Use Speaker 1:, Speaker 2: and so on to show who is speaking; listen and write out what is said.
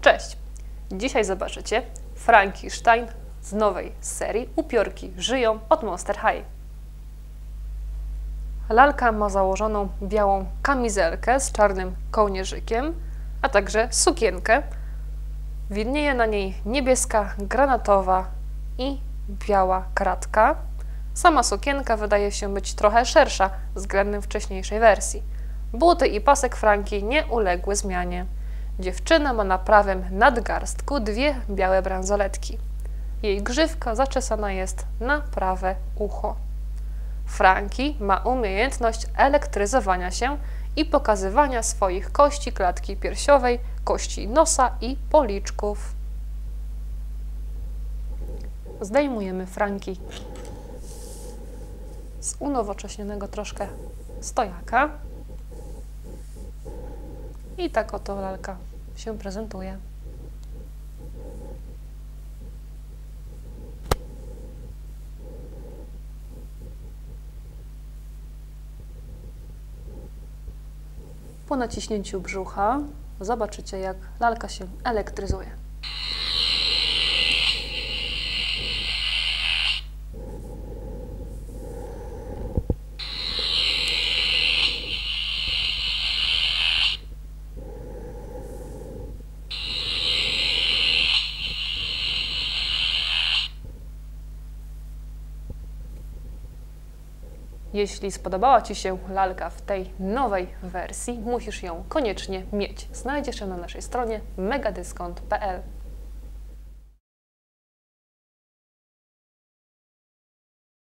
Speaker 1: Cześć! Dzisiaj zobaczycie Frankenstein z nowej serii Upiorki żyją od Monster High. Lalka ma założoną białą kamizelkę z czarnym kołnierzykiem, a także sukienkę. Widnieje na niej niebieska, granatowa i biała kratka. Sama sukienka wydaje się być trochę szersza względem wcześniejszej wersji. Buty i pasek Franki nie uległy zmianie. Dziewczyna ma na prawym nadgarstku dwie białe bransoletki. Jej grzywka zaczesana jest na prawe ucho. Franki ma umiejętność elektryzowania się i pokazywania swoich kości klatki piersiowej, kości nosa i policzków. Zdejmujemy Franki z unowocześnionego troszkę stojaka. I tak oto lalka się prezentuje. Po naciśnięciu brzucha zobaczycie, jak lalka się elektryzuje. Jeśli spodobała Ci się lalka w tej nowej wersji, musisz ją koniecznie mieć. Znajdziesz ją na naszej stronie megadyskont.pl.